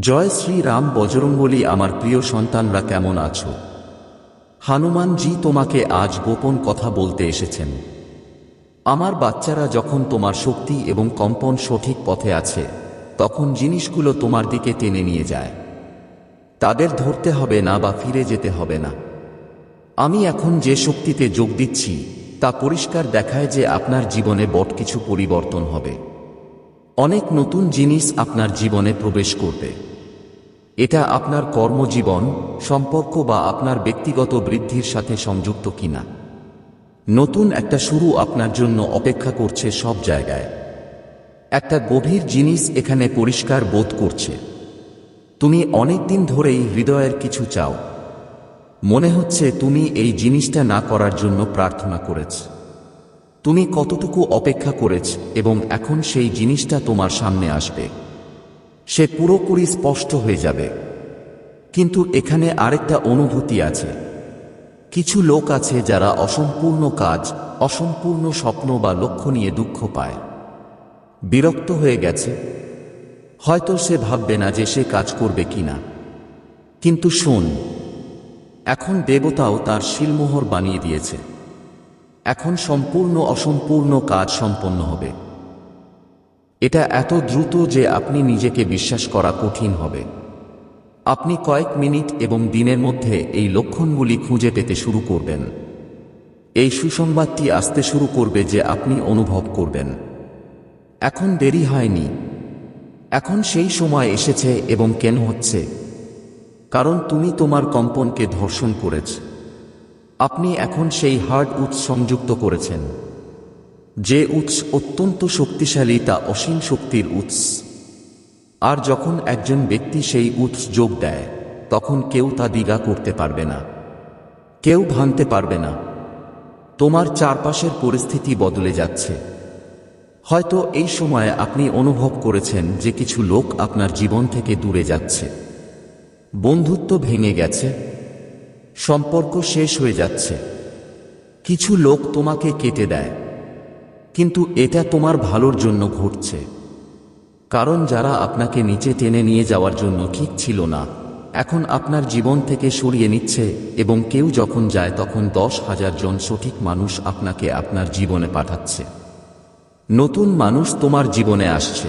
জয় শ্রীরাম বজরঙ্গলী, আমার প্রিয় সন্তানরা কেমন আছো? হনুমানজি তোমাকে আজ গোপন কথা বলতে এসেছেন। আমার বাচ্চারা যখন তোমার শক্তি এবং কম্পন সঠিক পথে আছে, তখন জিনিসগুলো তোমার দিকে টেনে নিয়ে যায়। তাদের ধরতে হবে না বা ফিরে যেতে হবে না। আমি এখন যে শক্তিতে যোগ দিচ্ছি, তা পরিষ্কার দেখায় যে আপনার জীবনে বট কিছু পরিবর্তন হবে। অনেক নতুন জিনিস আপনার জীবনে প্রবেশ করবে। এটা আপনার কর্মজীবন, সম্পর্ক বা আপনার ব্যক্তিগত বৃদ্ধির সাথে সংযুক্ত কিনা। নতুন একটা শুরু আপনার জন্য অপেক্ষা করছে সব জায়গায়। একটা গভীর জিনিস এখানে পরিষ্কার বোধ করছে। তুমি অনেক দিন ধরেই হৃদয়ের কিছু চাও। মনে হচ্ছে তুমি এই জিনিসটা না করার জন্য প্রার্থনা করেছ। তুমি কতটুকু অপেক্ষা করেছ এবং এখন সেই জিনিসটা তোমার সামনে আসবে। সে পুরোপুরি স্পষ্ট হয়ে যাবে। কিন্তু এখানে আরেকটা অনুভূতি আছে। কিছু লোক আছে যারা অসম্পূর্ণ কাজ, অসম্পূর্ণ স্বপ্ন বা লক্ষ্য নিয়ে দুঃখ পায়। বিরক্ত হয়ে গেছে। হয়তো সে ভাববে না যে সে কাজ করবে কিনা। কিন্তু শোন, এখন দেবতাও তার শিলমোহর বানিয়ে দিয়েছে। এখন সম্পূর্ণ অসম্পূর্ণ কাজ সম্পন্ন হবে। এটা এত দ্রুত যে আপনি নিজেকে বিশ্বাস করা কঠিন হবে। আপনি কয়েক মিনিট এবং দিনের মধ্যে এই লক্ষণগুলি খুঁজে পেতে শুরু করবেন। এই সুসংবাদটি আসতে শুরু করবে যে আপনি অনুভব করবেন। এখন দেরি হয়নি। এখন সেই সময় এসেছে এবং কেন হচ্ছে? কারণ তুমি তোমার কম্পনকে ধর্ষণ করেছ। আপনি এখন সেই হার্ড উৎস সংযুক্ত করেছেন। যে উৎস অত্যন্ত শক্তিশালী তা অসীম শক্তির উৎস। আর যখন একজন ব্যক্তি সেই উৎস যোগ দেয়, তখন কেউ তা দ্বিগা করতে পারবে না। কেউ ভাঙতে পারবে না। তোমার চারপাশের পরিস্থিতি বদলে যাচ্ছে। হয়তো এই সময়ে আপনি অনুভব করেছেন যে কিছু লোক আপনার জীবন থেকে দূরে যাচ্ছে। বন্ধুত্ব ভেঙে গেছে। সম্পর্ক শেষ হয়ে যাচ্ছে। কিছু লোক তোমাকে কেটে দেয়। কিন্তু এটা তোমার ভালোর জন্য ঘটছে। কারণ যারা আপনাকে নিচে টেনে নিয়ে যাওয়ার জন্য ঠিক ছিল না, এখন আপনার জীবন থেকে সরিয়ে নিচ্ছে এবং কেউ যখন যায় তখন দশ হাজার জন সঠিক মানুষ আপনাকে আপনার জীবনে পাঠাচ্ছে। নতুন মানুষ তোমার জীবনে আসছে।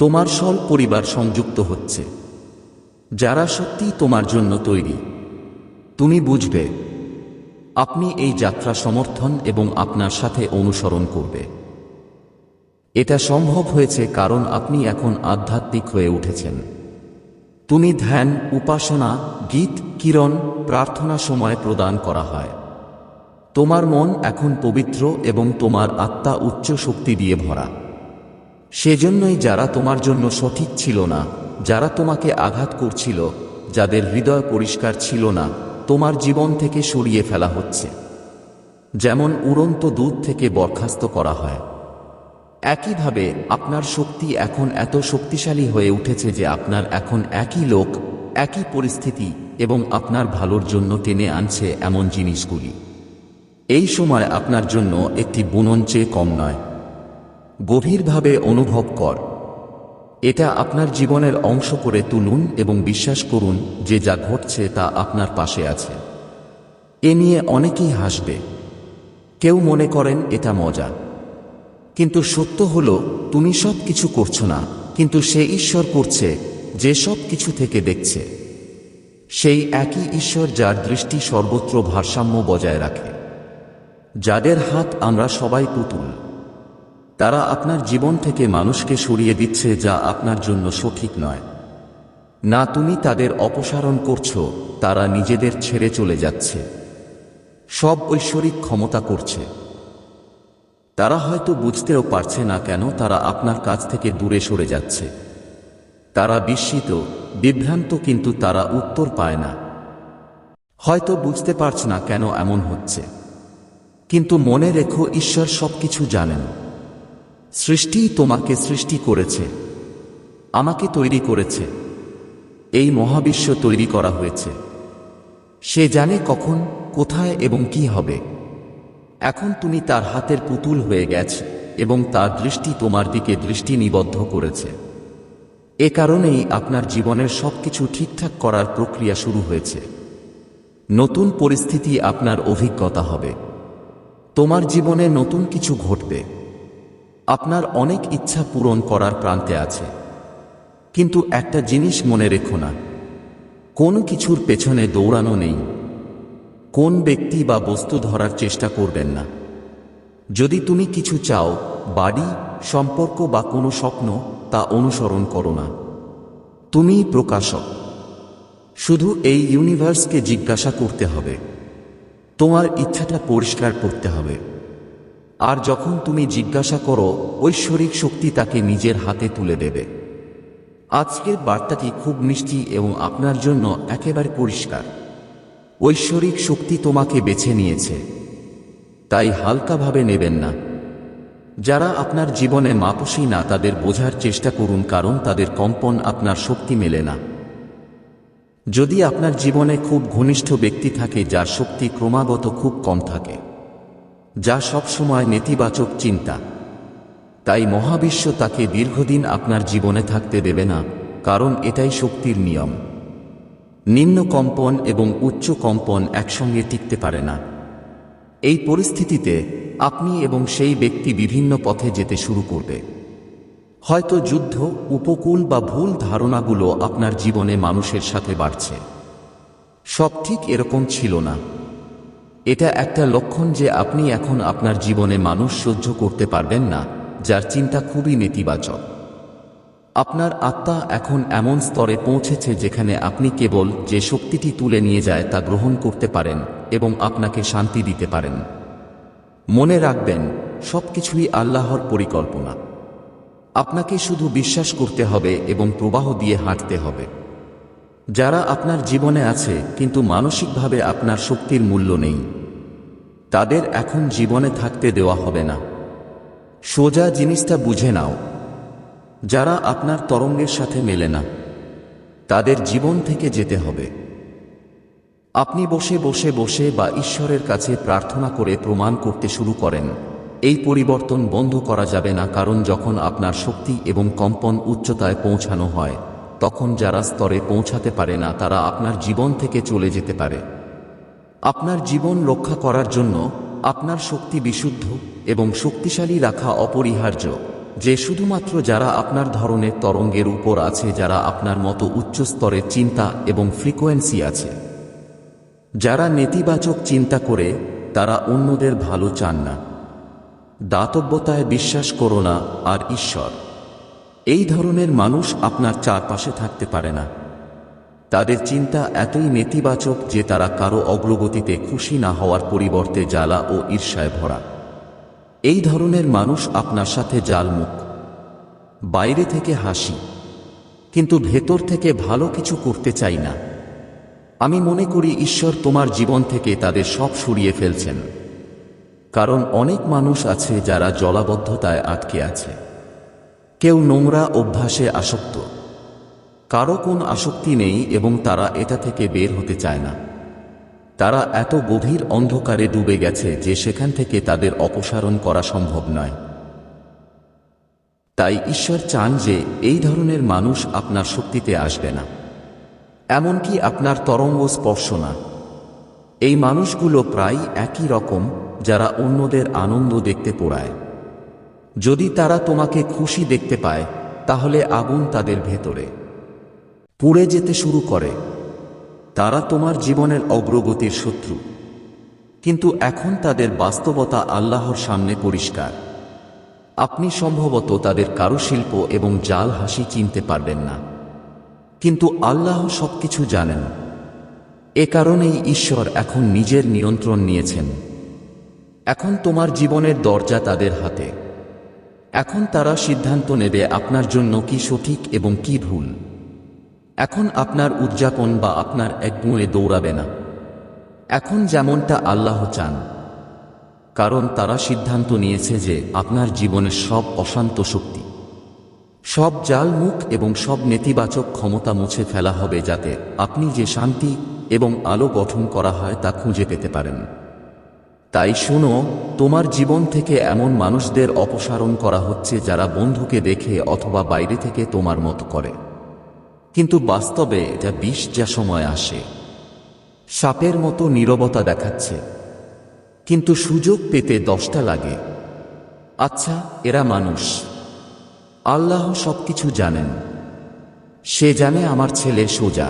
তোমার সল পরিবার সংযুক্ত হচ্ছে। যারা সত্যি তোমার জন্য তৈরি, তুমি বুঝবে আপনি এই যাত্রা সমর্থন এবং আপনার সাথে অনুসরণ করবে। এটা সম্ভব হয়েছে কারণ আপনি এখন আধ্যাত্মিক হয়ে উঠেছেন। তুমি ধ্যান, উপাসনা, গীত, কিরণ, প্রার্থনা সময় প্রদান করা হয়। তোমার মন এখন পবিত্র এবং তোমার আত্মা উচ্চ শক্তি দিয়ে ভরা। সেজন্যই যারা তোমার জন্য সঠিক ছিল না, যারা তোমাকে আঘাত করছিল, যাদের হৃদয় পরিষ্কার ছিল না তোমার জীবন থেকে সরিয়ে ফেলা হচ্ছে। যেমন উড়ন্ত দুধ থেকে বরখাস্ত করা হয়। একইভাবে আপনার শক্তি এখন এত শক্তিশালী হয়ে উঠেছে যে আপনার এখন একই লোক, একই পরিস্থিতি এবং আপনার ভালোর জন্য টেনে আনছে এমন জিনিসগুলি। এই সময় আপনার জন্য একটি বুনন চেয়ে কম নয়। গভীরভাবে অনুভব কর। এটা আপনার জীবনের অংশ করে তুলুন এবং বিশ্বাস করুন যে যা ঘটছে তা আপনার পাশে আছে। এ নিয়ে অনেকেই হাসবে। কেউ মনে করেন এটা মজা। কিন্তু সত্য হল, তুমি সব কিছু করছ না, কিন্তু সে ঈশ্বর করছে, যে সব কিছু থেকে দেখছে। সেই একই ঈশ্বর যার দৃষ্টি সর্বত্র ভারসাম্য বজায় রাখে। যাদের হাত আমরা সবাই পুতুল। তারা আপনার জীবন থেকে মানুষকে সরিয়ে দিচ্ছে যা আপনার জন্য সঠিক নয়। না তুমি তাদের অপসারণ করছ, তারা নিজেদের ছেড়ে চলে যাচ্ছে। সব ঐশ্বরিক ক্ষমতা করছে। তারা হয়তো বুঝতেও পারছে না কেন তারা আপনার কাছ থেকে দূরে সরে যাচ্ছে। তারা বিস্মিত, বিভ্রান্ত কিন্তু তারা উত্তর পায় না। হয়তো বুঝতে পারছে না কেন এমন হচ্ছে। কিন্তু মনে রেখো ঈশ্বর সবকিছু জানেন। সৃষ্টি তোমাকে সৃষ্টি করেছে, আমাকে তৈরি করেছে। এই মহাবিশ্ব তৈরি করা হয়েছে। সে জানে কখন, কোথায় এবং কি হবে। এখন তুমি তার হাতের পুতুল হয়ে গেছ এবং তার দৃষ্টি তোমার দিকে দৃষ্টি নিবদ্ধ করেছে। এ কারণেই আপনার জীবনের সবকিছু ঠিকঠাক করার প্রক্রিয়া শুরু হয়েছে। নতুন পরিস্থিতি আপনার অভিজ্ঞতা হবে। তোমার জীবনে নতুন কিছু ঘটবে। আপনার অনেক ইচ্ছা পূরণ করার প্রান্তে আছে। কিন্তু একটা জিনিস মনে রেখো না। কোনো কিছুর পেছনে দৌড়ানো নেই। কোন ব্যক্তি বা বস্তু ধরার চেষ্টা করবেন না। যদি তুমি কিছু চাও, বাড়ি, সম্পর্ক বা কোনো স্বপ্ন, তা অনুসরণ করো না। তুমিই প্রকাশক। শুধু এই ইউনিভার্সকে জিজ্ঞাসা করতে হবে। তোমার ইচ্ছাটা পরিষ্কার করতে হবে। আর যখন তুমি জিজ্ঞাসা করো, ঐশ্বরিক শক্তি তাকে নিজের হাতে তুলে দেবে। আজকের বার্তাটি খুব মিষ্টি এবং আপনার জন্য একেবারে পরিষ্কার। ঐশ্বরিক শক্তি তোমাকে বেছে নিয়েছে। তাই হালকাভাবে নেবেন না। যারা আপনার জীবনে মাপসী না, তাদের বোঝার চেষ্টা করুন, কারণ তাদের কম্পন আপনার শক্তি মেলে না। যদি আপনার জীবনে খুব ঘনিষ্ঠ ব্যক্তি থাকে, যার শক্তি ক্রমাগত খুব কম থাকে। যা সবসময় নেতিবাচক চিন্তা। তাই মহাবিশ্ব তাকে দীর্ঘদিন আপনার জীবনে থাকতে দেবে না, কারণ এটাই শক্তির নিয়ম। নিম্ন কম্পন এবং উচ্চ কম্পন একসঙ্গে টিকতে পারে না। এই পরিস্থিতিতে আপনি এবং সেই ব্যক্তি বিভিন্ন পথে যেতে শুরু করবে। হয়তো যুদ্ধ, উপকূল বা ভুল ধারণাগুলো আপনার জীবনে মানুষের সাথে বাড়ছে। সব ঠিক এরকম ছিল না। এটা একটা লক্ষণ যে আপনি এখন আপনার জীবনে মানুষ সহ্য করতে পারবেন না, যার চিন্তা খুবই নেতিবাচক। আপনার আত্মা এখন এমন স্তরে পৌঁছেছে যেখানে আপনি কেবল যে শক্তিটি তুলে নিয়ে যায় তা গ্রহণ করতে পারেন এবং আপনাকে শান্তি দিতে পারেন। মনে রাখবেন, সবকিছুই আল্লাহর পরিকল্পনা। আপনাকে শুধু বিশ্বাস করতে হবে এবং প্রবাহ দিয়ে হাঁটতে হবে। যারা আপনার জীবনে আছে, কিন্তু মানসিকভাবে আপনার শক্তির মূল্য নেই। তাদের এখন জীবনে থাকতে দেওয়া হবে না। সোজা জিনিসটা বুঝে নাও। যারা আপনার তরঙ্গের সাথে মেলে না, তাদের জীবন থেকে যেতে হবে। আপনি বসে বসে বসে বা ঈশ্বরের কাছে প্রার্থনা করে প্রমাণ করতে শুরু করেন। এই পরিবর্তন বন্ধ করা যাবে না, কারণ যখন আপনার শক্তি এবং কম্পন উচ্চতায় পৌঁছানো হয় তখন যারা স্তরে পৌঁছাতে পারে না, তারা আপনার জীবন থেকে চলে যেতে পারে। আপনার জীবন রক্ষা করার জন্য আপনার শক্তি বিশুদ্ধ এবং শক্তিশালী রাখা অপরিহার্য। যে শুধুমাত্র যারা আপনার ধরনের তরঙ্গের উপর আছে, যারা আপনার মতো উচ্চ স্তরের চিন্তা এবং ফ্রিকোয়েন্সি আছে। যারা নেতিবাচক চিন্তা করে, তারা অন্যদের ভালো চান না। দাতব্যতায় বিশ্বাস করো না আর ঈশ্বর। এই ধরনের মানুষ আপনার চারপাশে থাকতে পারে না। তাদের চিন্তা এতই নেতিবাচক যে তারা কারও অগ্রগতিতে খুশি না হওয়ার পরিবর্তে জ্বালা ও ঈর্ষায় ভরা। এই ধরনের মানুষ আপনার সাথে জালমুখ, বাইরে থেকে হাসি, কিন্তু ভেতর থেকে ভালো কিছু করতে চাই না। আমি মনে করি ঈশ্বর তোমার জীবন থেকে তাদের সব সরিয়ে ফেলছেন। কারণ অনেক মানুষ আছে যারা জলাবদ্ধতায় আটকে আছে। কেউ নোংরা অভ্যাসে আসক্ত। কারও কোন আসক্তি নেই এবং তারা এটা থেকে বের হতে চায় না। তারা এত গভীর অন্ধকারে ডুবে গেছে যে সেখান থেকে তাদের অপসারণ করা সম্ভব নয়। তাই ঈশ্বর চান যে এই ধরনের মানুষ আপনার শক্তিতে আসবে না। এমনকি আপনার তরঙ্গ স্পর্শ না। এই মানুষগুলো প্রায় একই রকম যারা অন্যদের আনন্দ দেখতে পোড়ায়। যদি তারা তোমাকে খুশি দেখতে পায়, তাহলে আগুন তাদের ভেতরে। পুড়ে যেতে শুরু করে। তারা তোমার জীবনের অগ্রগতির শত্রু। কিন্তু এখন তাদের বাস্তবতা আল্লাহর সামনে পরিষ্কার। আপনি সম্ভবত তাদের কারুশিল্প এবং জাল হাসি চিনতে পারবেন না। কিন্তু আল্লাহ সবকিছু জানেন। এ কারণেই ঈশ্বর এখন নিজের নিয়ন্ত্রণ নিয়েছেন। এখন তোমার জীবনের দরজা তাদের হাতে। এখন তারা সিদ্ধান্ত নেবে আপনার জন্য কি সঠিক এবং কি ভুল। এখন আপনার উদযাপন বা আপনার একগুঁয়ে দৌড়াবে না। এখন যেমনটা আল্লাহ চান। কারণ তারা সিদ্ধান্ত নিয়েছে যে আপনার জীবনের সব অশান্ত শক্তি, সব জাল মুখ এবং সব নেতিবাচক ক্ষমতা মুছে ফেলা হবে যাতে আপনি যে শান্তি এবং আলো গঠন করা হয় তা খুঁজে পেতে পারেন। তাই শোনো, তোমার জীবন থেকে এমন মানুষদের অপসারণ করা হচ্ছে যারা বন্ধুকে দেখে অথবা বাইরে থেকে তোমার মতো করে। কিন্তু বাস্তবে এটা বিষ যা সময় আসে। সাপের মতো নীরবতা দেখাচ্ছে। কিন্তু সুযোগ পেতে দশটা লাগে। আচ্ছা এরা মানুষ। আল্লাহ সবকিছু জানেন। সে জানে আমার ছেলে সোজা।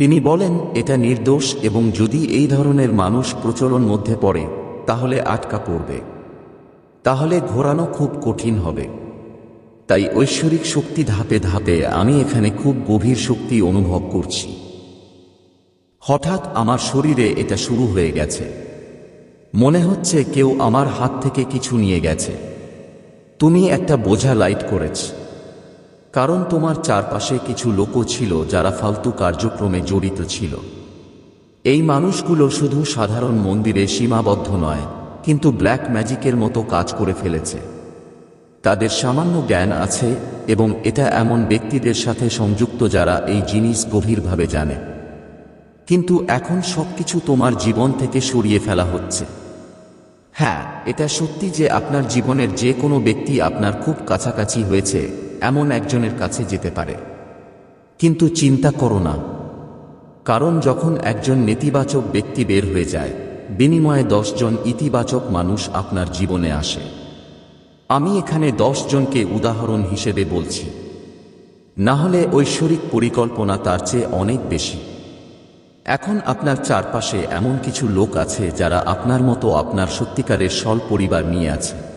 তিনি বলেন, এটা নির্দোষ এবং যদি এই ধরনের মানুষ প্রচলন মধ্যে পড়ে, তাহলে আটকা পড়বে। তাহলে ঘোরানো খুব কঠিন হবে। তাই ঐশ্বরিক শক্তি ধাপে ধাপে আমি এখানে খুব গভীর শক্তি অনুভব করছি। হঠাৎ আমার শরীরে এটা শুরু হয়ে গেছে। মনে হচ্ছে কেউ আমার হাত থেকে কিছু নিয়ে গেছে। তুমি একটা বোঝা লাইট করেছ। কারণ তোমার চারপাশে কিছু লোকও ছিল যারা ফালতু কার্যক্রমে জড়িত ছিল। এই মানুষগুলো শুধু সাধারণ মন্দিরে সীমাবদ্ধ নয়, কিন্তু ব্ল্যাক ম্যাজিকের মতো কাজ করে ফেলেছে। তাদের সামান্য জ্ঞান আছে এবং এটা এমন ব্যক্তিদের সাথে সংযুক্ত যারা এই জিনিস গভীরভাবে জানে। কিন্তু এখন সবকিছু তোমার জীবন থেকে সরিয়ে ফেলা হচ্ছে। হ্যাঁ এটা সত্যি যে আপনার জীবনের যে কোনো ব্যক্তি আপনার খুব কাছাকাছি হয়েছে এমন একজনের কাছে যেতে পারে। কিন্তু চিন্তা করো না। কারণ যখন একজন নেতিবাচক ব্যক্তি বের হয়ে যায়, বিনিময়ে দশজন ইতিবাচক মানুষ আপনার জীবনে আসে। আমি এখানে জনকে উদাহরণ হিসেবে বলছি। না হলে ঐশ্বরিক পরিকল্পনা তার চেয়ে অনেক বেশি। এখন আপনার চারপাশে এমন কিছু লোক আছে যারা আপনার মতো আপনার সত্যিকারের সল পরিবার নিয়ে আছে।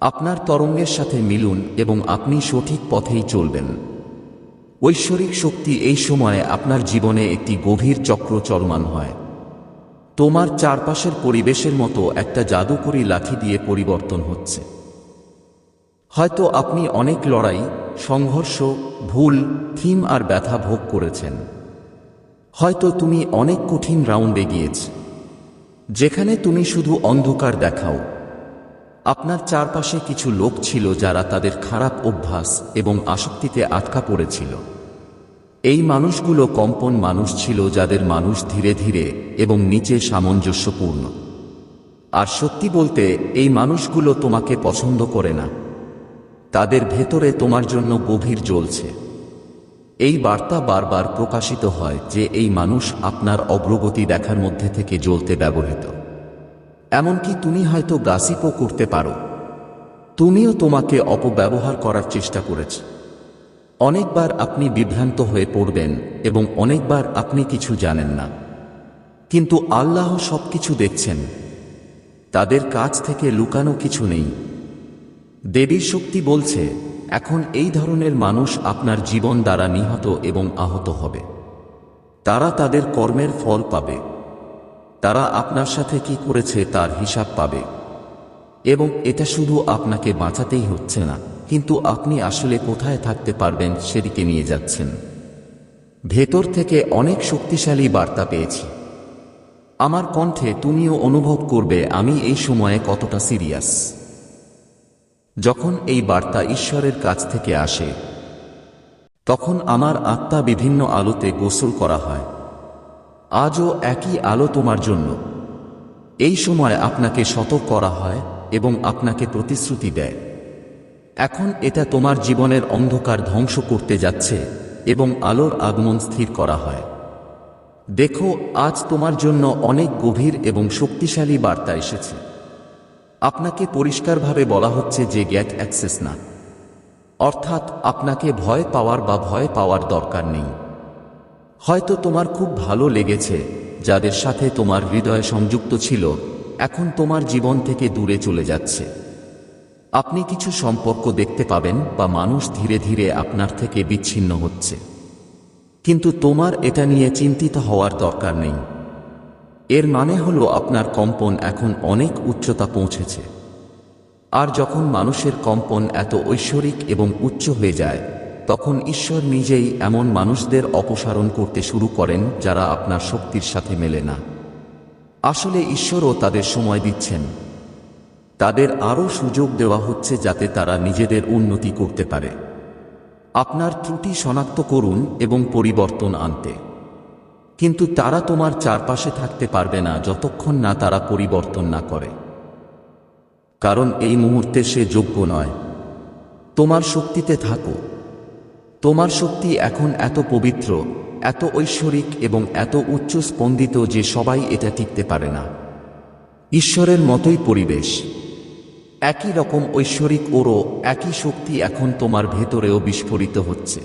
আপনার তরঙ্গের সাথে মিলুন এবং আপনি সঠিক পথেই চলবেন। ঐশ্বরিক শক্তি এই সময়ে আপনার জীবনে একটি গভীর চক্র চলমান হয়। তোমার চারপাশের পরিবেশের মতো একটা জাদুকরী লাঠি দিয়ে পরিবর্তন হচ্ছে। হয়তো আপনি অনেক লড়াই, সংঘর্ষ, ভুল, থিম আর ব্যথা ভোগ করেছেন। হয়তো তুমি অনেক কঠিন রাউন্ডে গিয়েছ। যেখানে তুমি শুধু অন্ধকার দেখাও। আপনার চারপাশে কিছু লোক ছিল যারা তাদের খারাপ অভ্যাস এবং আসক্তিতে আটকা পড়েছিল। এই মানুষগুলো কম্পন মানুষ ছিল যাদের মানুষ ধীরে ধীরে এবং নিচে সামঞ্জস্যপূর্ণ। আর সত্যি বলতে, এই মানুষগুলো তোমাকে পছন্দ করে না। তাদের ভেতরে তোমার জন্য গভীর জ্বলছে। এই বার্তা বারবার প্রকাশিত হয় যে এই মানুষ আপনার অগ্রগতি দেখার মধ্যে থেকে জ্বলতে ব্যবহৃত। এমনকি তুমি হয়তো গাসিপও করতে পারো। তুমিও তোমাকে অপব্যবহার করার চেষ্টা করেছ। অনেকবার আপনি বিভ্রান্ত হয়ে পড়বেন এবং অনেকবার আপনি কিছু জানেন না। কিন্তু আল্লাহ সবকিছু দেখছেন। তাদের কাছ থেকে লুকানো কিছু নেই। দেবীর শক্তি বলছে, এখন এই ধরনের মানুষ আপনার জীবন দ্বারা নিহত এবং আহত হবে। তারা তাদের কর্মের ফল পাবে। তারা আপনার সাথে কি করেছে তার হিসাব পাবে। এবং এটা শুধু আপনাকে বাঁচাতেই হচ্ছে না, কিন্তু আপনি আসলে কোথায় থাকতে পারবেন সেদিকে নিয়ে যাচ্ছেন। ভেতর থেকে অনেক শক্তিশালী বার্তা পেয়েছি। আমার কণ্ঠে তুমিও অনুভব করবে আমি এই সময়ে কতটা সিরিয়াস। যখন এই বার্তা ঈশ্বরের কাছ থেকে আসে, তখন আমার আত্মা বিভিন্ন আলোতে গোসল করা হয়। আজও একই আলো তোমার জন্য। এই সময় আপনাকে সতর্ক করা হয় এবং আপনাকে প্রতিশ্রুতি দেয়। এখন এটা তোমার জীবনের অন্ধকার ধ্বংস করতে যাচ্ছে এবং আলোর আগমন স্থির করা হয়। দেখো, আজ তোমার জন্য অনেক গভীর এবং শক্তিশালী বার্তা এসেছে। আপনাকে পরিষ্কারভাবে বলা হচ্ছে যে গ্যাট অ্যাক্সেস না। অর্থাৎ আপনাকে ভয় পাওয়ার বা ভয় পাওয়ার দরকার নেই। হয়তো তোমার খুব ভালো লেগেছে, যাদের সাথে তোমার হৃদয় সংযুক্ত ছিল, এখন তোমার জীবন থেকে দূরে চলে যাচ্ছে। আপনি কিছু সম্পর্ক দেখতে পাবেন বা মানুষ ধীরে ধীরে আপনার থেকে বিচ্ছিন্ন হচ্ছে। কিন্তু তোমার এটা নিয়ে চিন্তিত হওয়ার দরকার নেই। এর মানে হলো আপনার কম্পন এখন অনেক উচ্চতা পৌঁছেছে। আর যখন মানুষের কম্পন এত ঐশ্বরিক এবং উচ্চ হয়ে যায় তখন ঈশ্বর নিজেই এমন মানুষদের অপসারণ করতে শুরু করেন যারা আপনার শক্তির সাথে মেলে না। আসলে ঈশ্বরও তাদের সময় দিচ্ছেন। তাদের আরও সুযোগ দেওয়া হচ্ছে যাতে তারা নিজেদের উন্নতি করতে পারে। আপনার ত্রুটি শনাক্ত করুন এবং পরিবর্তন আনতে। কিন্তু তারা তোমার চারপাশে থাকতে পারবে না যতক্ষণ না তারা পরিবর্তন না করে। কারণ এই মুহূর্তে সে যোগ্য নয়। তোমার শক্তিতে থাকো। তোমার শক্তি এখন এত পবিত্র, এত ঐশ্বরিক এবং এত উচ্চ স্পন্দিত যে সবাই এটা টিকতে পারে না। ঈশ্বরের মতোই পরিবেশ। একই রকম ঐশ্বরিক ওরও একই শক্তি এখন তোমার ভেতরেও বিস্ফোরিত হচ্ছে।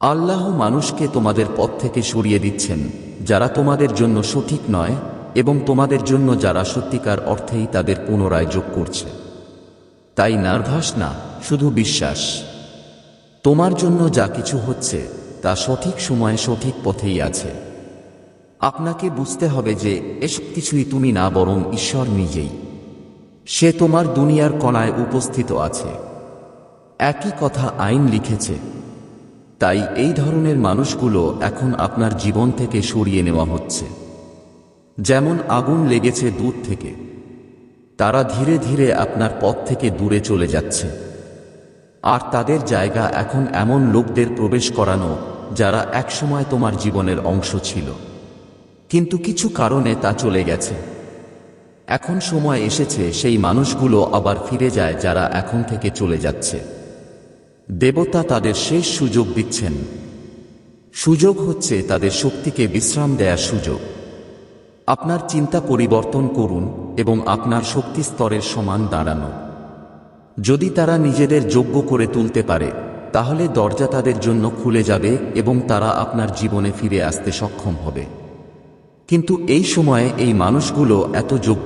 আল্লাহ মানুষকে তোমাদের পথ থেকে সরিয়ে দিচ্ছেন, যারা তোমাদের জন্য সঠিক নয় এবং তোমাদের জন্য যারা সত্যিকার অর্থেই তাদের পুনরায় যোগ করছে। তাই নার্ভাস না, শুধু বিশ্বাস। তোমার জন্য যা কিছু হচ্ছে, তা সঠিক সময়ে সঠিক পথেই আছে। আপনাকে বুঝতে হবে যে, এসব কিছুই তুমি না, বরং ঈশ্বর নিজেই। সে তোমার দুনিয়ার কণায় উপস্থিত আছে। একই কথা আইন লিখেছে। তাই এই ধরনের মানুষগুলো এখন আপনার জীবন থেকে সরিয়ে নেওয়া হচ্ছে। যেমন আগুন লেগেছে দূর থেকে। তারা ধীরে ধীরে আপনার পথ থেকে দূরে চলে যাচ্ছে। আর তাদের জায়গা এখন এমন লোকদের প্রবেশ করানো যারা একসময় তোমার জীবনের অংশ ছিল। কিন্তু কিছু কারণে তা চলে গেছে। এখন সময় এসেছে, সেই মানুষগুলো আবার ফিরে যায় যারা এখন থেকে চলে যাচ্ছে। দেবতা তাদের শেষ সুযোগ দিচ্ছেন। সুযোগ হচ্ছে তাদের শক্তিকে বিশ্রাম দেয়ার সুযোগ। আপনার চিন্তা পরিবর্তন করুন এবং আপনার শক্তি স্তরের সমান দাঁড়ানো। যদি তারা নিজেদের যোগ্য করে তুলতে পারে, তাহলে দরজা তাদের জন্য খুলে যাবে এবং তারা আপনার জীবনে ফিরে আসতে সক্ষম হবে। কিন্তু এই সময়ে এই মানুষগুলো এত যোগ্য